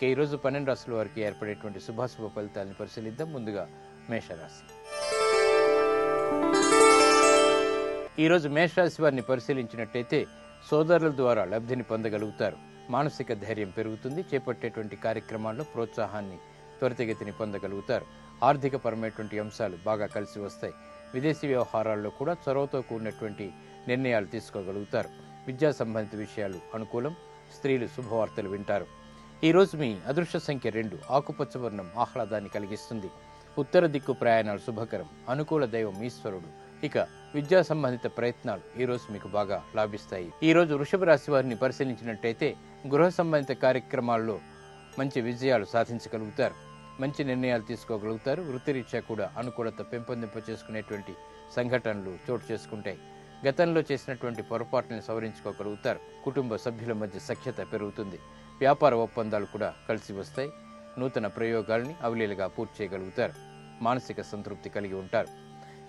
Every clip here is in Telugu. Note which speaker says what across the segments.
Speaker 1: ఇక ఈరోజు పన్నెండు రాసుల వారికి ఏర్పడేటువంటి శుభాశుభ ఫలితాలను పరిశీలిద్దాం. ముందుగా మేషరాశి. ఈరోజు మేషరాశి వారిని పరిశీలించినట్టయితే సోదరుల ద్వారా లబ్ధిని పొందగలుగుతారు. మానసిక ధైర్యం పెరుగుతుంది. చేపట్టేటువంటి కార్యక్రమాల్లో ప్రోత్సాహాన్ని త్వరితగతిని పొందగలుగుతారు. ఆర్థిక పరమైనటువంటి అంశాలు బాగా కలిసి వస్తాయి. విదేశీ వ్యవహారాల్లో కూడా చొరవతో కూడినటువంటి నిర్ణయాలు తీసుకోగలుగుతారు. విద్యా సంబంధిత విషయాలు అనుకూలం. స్త్రీలు శుభవార్తలు వింటారు. ఈరోజు మీ అదృష్ట సంఖ్య రెండు ఆకుపచ్చ వర్ణం ఆహ్లాదాన్ని కలిగిస్తుంది. ఉత్తర దిక్కు ప్రయాణాలు శుభకరం అనుకూల దైవం ఈశ్వరుడు. ఇక విద్యా సంబంధిత ప్రయత్నాలు ఈరోజు మీకు బాగా లాభిస్తాయి. ఈ రోజు వృషభ రాశి వారిని పరిశీలించినట్టయితే గృహ సంబంధిత కార్యక్రమాల్లో మంచి విజయాలు సాధించగలుగుతారు. మంచి నిర్ణయాలు తీసుకోగలుగుతారు. వృత్తిరీత్యా కూడా అనుకూలత పెంపొందింప చేసుకునేటువంటి సంఘటనలు చోటు చేసుకుంటాయి. గతంలో చేసినటువంటి పొరపాట్లను సవరించుకోగలుగుతారు. కుటుంబ సభ్యుల మధ్య సఖ్యత పెరుగుతుంది. వ్యాపార ఒప్పందాలు కూడా కలిసి వస్తాయి. నూతన ప్రయోగాల్ని అవలీలుగా పూర్తి చేయగలుగుతారు. మానసిక సంతృప్తి కలిగి ఉంటారు.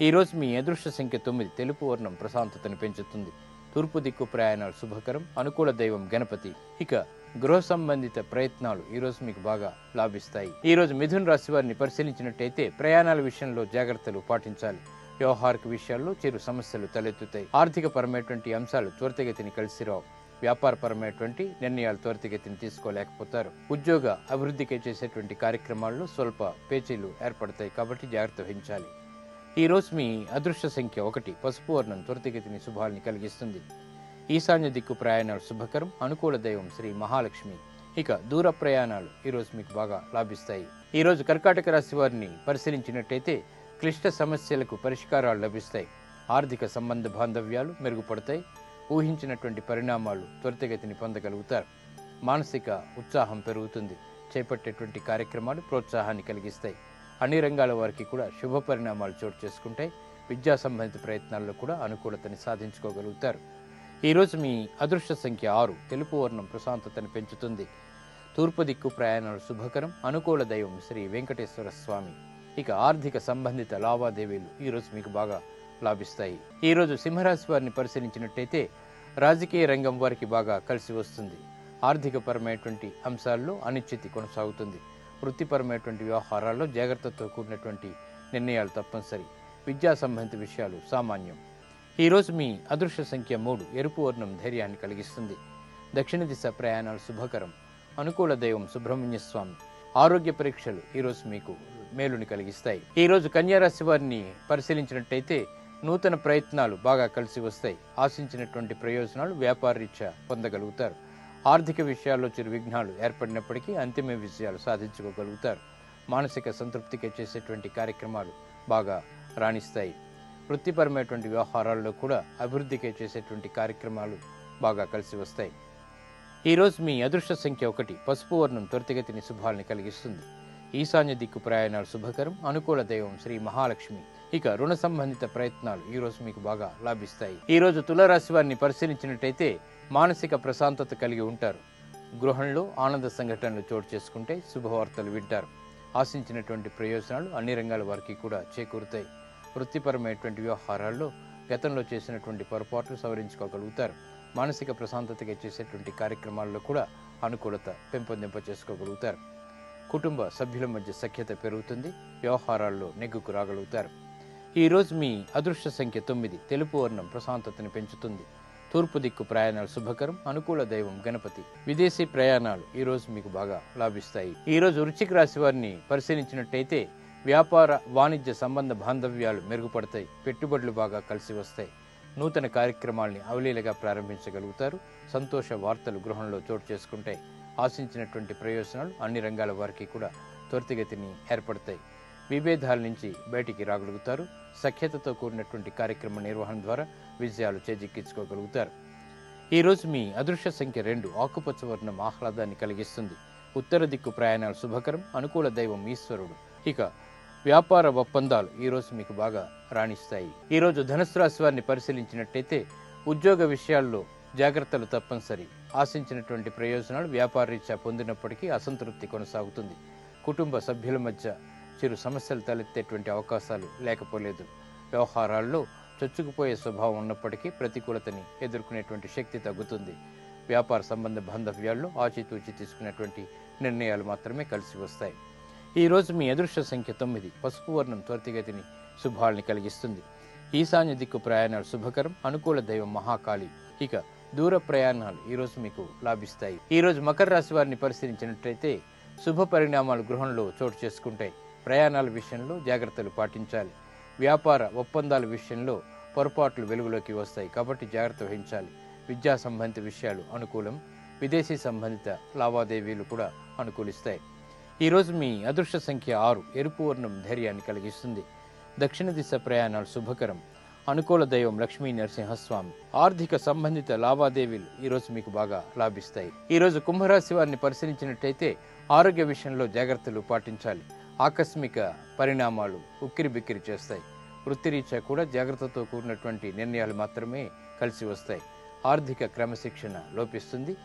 Speaker 1: ఈరోజు మీ అదృష్ట సంఖ్య తొమ్మిది తెలుపు వర్ణం ప్రశాంతతను పెంచుతుంది. తూర్పు దిక్కు ప్రయాణాలు శుభకరం. అనుకూల దైవం గణపతి. ఇక గృహ సంబంధిత ప్రయత్నాలు ఈరోజు మీకు బాగా లాభిస్తాయి. ఈ రోజు మిథున్ రాశి వారిని పరిశీలించినట్టయితే ప్రయాణాల విషయంలో జాగ్రత్తలు పాటించాలి. వ్యవహారిక విషయాల్లో చిరు సమస్యలు తలెత్తుతాయి. ఆర్థిక పరమైనటువంటి అంశాలు త్వరితగతిని కలిసి రావు. వ్యాపారపరమైనటువంటి నిర్ణయాలు త్వరితగతిని తీసుకోలేకపోతారు. ఉద్యోగ అభివృద్ధికి చేసేటువంటి కార్యక్రమాల్లో స్వల్ప పేచీలు ఏర్పడతాయి కాబట్టి జాగ్రత్త వహించాలి. ఈ రోజు మీ అదృష్ట సంఖ్య ఒకటి పసుపు వర్ణం త్వరితగతిని శుభాలని కలిగిస్తుంది. ఈశాన్య దిక్కు ప్రయాణాలు శుభకరం అనుకూల దైవం శ్రీ మహాలక్ష్మి. ఇక దూర ప్రయాణాలు ఈరోజు మీకు బాగా లాభిస్తాయి. ఈ రోజు కర్కాటక రాశి వారిని పరిశీలించినట్టయితే క్లిష్ట సమస్యలకు పరిష్కారాలు లభిస్తాయి. ఆర్థిక సంబంధ బాంధవ్యాలు మెరుగుపడతాయి. ఊహించినటువంటి పరిణామాలు త్వరితగతిని పొందగలుగుతారు. మానసిక ఉత్సాహం పెరుగుతుంది. చేపట్టేటువంటి కార్యక్రమాలు ప్రోత్సాహాన్ని కలిగిస్తాయి. అన్ని రంగాల వారికి కూడా శుభ పరిణామాలు చోటు చేసుకుంటాయి. విద్యా సంబంధిత ప్రయత్నాల్లో కూడా అనుకూలతని సాధించుకోగలుగుతారు. ఈ రోజు మీ అదృష్ట సంఖ్య ఆరు. తెలుపు వర్ణం ప్రశాంతతను పెంచుతుంది. తూర్పు దిక్కు ప్రయాణాలు శుభకరం. అనుకూల దైవం శ్రీ వెంకటేశ్వర స్వామి. ఇక ఆర్థిక సంబంధిత లావాదేవీలు ఈ రోజు మీకు బాగా లాభిస్తాయి. ఈ రోజు సింహరాశి వారిని పరిశీలించినట్టయితే రాజకీయ రంగం వారికి బాగా కలిసి వస్తుంది. ఆర్థికపరమైనటువంటి అంశాల్లో అనిశ్చితి కొనసాగుతుంది. వృత్తిపరమైనటువంటి వ్యవహారాల్లో జాగ్రత్తతో కూడినటువంటి నిర్ణయాలు తప్పనిసరి. విద్యా సంబంధిత విషయాలు సామాన్యం. ఈరోజు మీ అదృష్ట సంఖ్య మూడు ఎరుపు వర్ణం ధైర్యాన్ని కలిగిస్తుంది. దక్షిణ దిశ ప్రయాణాలు శుభకరం. అనుకూల దైవం సుబ్రహ్మణ్య స్వామి. ఆరోగ్య పరీక్షలు ఈరోజు మీకు మేలుని కలిగిస్తాయి. ఈ రోజు కన్యారాశి వారిని పరిశీలించినట్టయితే నూతన ప్రయత్నాలు బాగా కలిసి వస్తాయి. ఆశించినటువంటి ప్రయోజనాలు వ్యాపారరీత్యా పొందగలుగుతారు. ఆర్థిక విషయాల్లో చిరు విఘ్నాలు ఏర్పడినప్పటికీ అంతిమ విజయాలు సాధించుకోగలుగుతారు. మానసిక సంతృప్తికి చేసేటువంటి కార్యక్రమాలు బాగా రాణిస్తాయి. వృత్తిపరమైనటువంటి వ్యవహారాల్లో కూడా అభివృద్ధికి చేసేటువంటి కార్యక్రమాలు బాగా కలిసి వస్తాయి. ఈరోజు మీ అదృష్ట సంఖ్య ఒకటి పసుపు వర్ణం త్వరితగతిని శుభాల్ని కలిగిస్తుంది. ఈశాన్య దిక్కు ప్రయాణాలు శుభకరం. అనుకూల దైవం శ్రీ మహాలక్ష్మి. ఇక రుణ సంబంధిత ప్రయత్నాలు ఈ రోజు మీకు బాగా లాభిస్తాయి. ఈ రోజు తులారాశి వారిని పరిశీలించినట్టయితే మానసిక ప్రశాంతత కలిగి ఉంటారు. గృహంలో ఆనంద సంఘటనలు చోటు చేసుకుంటే శుభవార్తలు వింటారు. ఆశించినటువంటి ప్రయోజనాలు అన్ని రంగాల వారికి కూడా చేకూరుతాయి. వృత్తిపరమైనటువంటి వ్యవహారాల్లో గతంలో చేసినటువంటి పొరపాట్లు సవరించుకోగలుగుతారు. మానసిక ప్రశాంతతగా చేసేటువంటి కార్యక్రమాల్లో కూడా అనుకూలత పెంపొందింప చేసుకోగలుగుతారు కుటుంబ సభ్యుల మధ్య సఖ్యత పెరుగుతుంది. వ్యవహారాల్లో నెగ్గుకు రాగలుగుతారు. ఈరోజు మీ అదృష్ట సంఖ్య తొమ్మిది. తెలుపు వర్ణం ప్రశాంతతని పెంచుతుంది. తూర్పు దిక్కు ప్రయాణాలు శుభకరం అనుకూల దైవం గణపతి. విదేశీ ప్రయాణాలు ఈ రోజు మీకు బాగా లాభిస్తాయి. ఈ రోజు వృశ్చిక రాశి వారిని పరిశీలించినట్టయితే వ్యాపార వాణిజ్య సంబంధ బాంధవ్యాలు మెరుగుపడతాయి. పెట్టుబడులు బాగా కలిసి వస్తాయి. నూతన కార్యక్రమాల్ని అవలీలగా ప్రారంభించగలుగుతారు. సంతోష వార్తలు గృహంలో చోటు చేసుకుంటాయి. ఆశించినటువంటి ప్రయోజనాలు అన్ని రంగాల వారికి కూడా త్వరితగతిని ఏర్పడతాయి. విభేదాల నుంచి బయటికి రాగలుగుతారు. సఖ్యతతో కూడినటువంటి కార్యక్రమ నిర్వహణ ద్వారా విజయాలు చేజిక్కించుకోగలుగుతారు. ఈరోజు మీ అదృశ్య సంఖ్య రెండు ఆకుపచ్చ వర్ణం ఆహ్లాదాన్ని కలిగిస్తుంది. ఉత్తర దిక్కు ప్రయాణాలు శుభకరం అనుకూల దైవం ఈశ్వరుడు. ఇక వ్యాపార ఒప్పందాలు ఈరోజు మీకు బాగా రాణిస్తాయి. ఈ రోజు ధనుసు రాశి వారిని పరిశీలించినట్టయితే ఉద్యోగ విషయాల్లో జాగ్రత్తలు తప్పనిసరి. ఆశించినటువంటి ప్రయోజనాలు వ్యాపారరీత్యా పొందినప్పటికీ అసంతృప్తి కొనసాగుతుంది. కుటుంబ సభ్యుల మధ్య చిరు సమస్యలు తలెత్తేటువంటి అవకాశాలు లేకపోలేదు. వ్యవహారాల్లో చొచ్చుకుపోయే స్వభావం ఉన్నప్పటికీ ప్రతికూలతని ఎదుర్కొనేటువంటి శక్తి తగ్గుతుంది. వ్యాపార సంబంధ బాంధవ్యాల్లో ఆచితూచి తీసుకునేటువంటి నిర్ణయాలు మాత్రమే కలిసి వస్తాయి. ఈ రోజు మీ అదృష్ట సంఖ్య తొమ్మిది. పసుపు వర్ణం త్వరితగతిని శుభాలని కలిగిస్తుంది. ఈశాన్య దిక్కు ప్రయాణాలు శుభకరం అనుకూల దైవం మహాకాళి. ఇక దూర ప్రయాణాలు ఈరోజు మీకు లాభిస్తాయి. ఈ రోజు మకర రాశి వారిని పరిశీలించినట్లయితే శుభ పరిణామాలు గృహంలో చోటు చేసుకుంటాయి. ప్రయాణాల విషయంలో జాగ్రత్తలు పాటించాలి. వ్యాపార ఒప్పందాల విషయంలో పొరపాట్లు వెలుగులోకి వస్తాయి కాబట్టి జాగ్రత్త వహించాలి. విద్యా సంబంధిత విషయాలు అనుకూలం విదేశీ సంబంధిత లావాదేవీలు కూడా అనుకూలిస్తాయి. ఈరోజు మీ అదృష్ట సంఖ్య ఆరు ఎరుపు వర్ణం ధైర్యాన్ని కలిగిస్తుంది. దక్షిణ దిశ ప్రయాణాలు శుభకరం. అనుకూల దైవం లక్ష్మీ నరసింహస్వామి. ఆర్థిక సంబంధిత లావాదేవీలు ఈరోజు మీకు బాగా లాభిస్తాయి. ఈరోజు కుంభరాశి వారిని పరిశీలించినట్టయితే ఆరోగ్య విషయంలో జాగ్రత్తలు పాటించాలి. ఆకస్మిక పరిణామాలు ఉక్కిరి బిక్కిరి చేస్తాయి. వృత్తిరీత్యా కూడా జాగ్రత్తతో కూడినటువంటి నిర్ణయాలు మాత్రమే కలిసి వస్తాయి. ఆర్థిక క్రమశిక్షణ లోపిస్తుంది.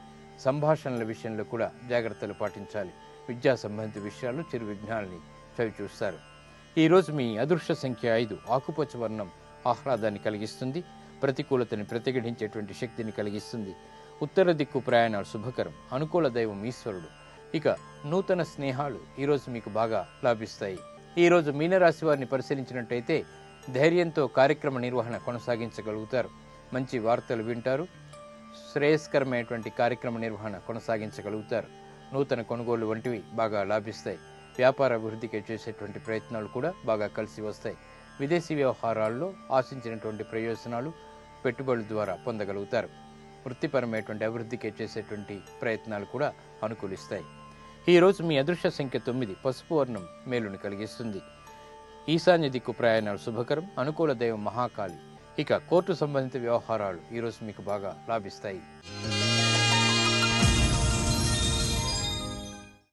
Speaker 1: సంభాషణల విషయంలో కూడా జాగ్రత్తలు పాటించాలి. విద్యా సంబంధిత విషయాలు చిరు విజ్ఞానాన్ని చవి చూస్తారు. ఈరోజు మీ అదృష్ట సంఖ్య ఐదు. ఆకుపచ్చ వర్ణం ఆహ్లాదాన్ని కలిగిస్తుంది. ప్రతికూలతని ప్రతిఘటించేటువంటి శక్తిని కలిగిస్తుంది. ఉత్తర దిక్కు ప్రయాణాలు శుభకరం. అనుకూల దైవం ఈశ్వరుడు. ఇక నూతన స్నేహాలు ఈరోజు మీకు బాగా లాభిస్తాయి. ఈరోజు మీనరాశి వారిని పరిశీలించినట్టయితే ధైర్యంతో కార్యక్రమ నిర్వహణ కొనసాగించగలుగుతారు. మంచి వార్తలు వింటారు. శ్రేయస్కరమైనటువంటి కార్యక్రమ నిర్వహణ కొనసాగించగలుగుతారు. నూతన కొనుగోలు వంటివి బాగా లాభిస్తాయి. వ్యాపార అభివృద్ధికి చేసేటువంటి ప్రయత్నాలు కూడా బాగా కలిసి వస్తాయి. విదేశీ వ్యవహారాల్లో ఆశించినటువంటి ప్రయోజనాలు పెట్టుబడుల ద్వారా పొందగలుగుతారు. వృత్తిపరమైనటువంటి అభివృద్ధికి చేసేటువంటి ప్రయత్నాలు కూడా అనుకూలిస్తాయి. ఈ రోజు మీ అదృశ్య సంఖ్య తొమ్మిది పసుపు వర్ణం మేలుని కలిగిస్తుంది. ఈశాన్య దిక్కు ప్రయాణాలు శుభకరం అనుకూల దైవం మహాకాళి. ఇక కోర్టు సంబంధిత వ్యవహారాలు ఈరోజు మీకు బాగా లాభిస్తాయి.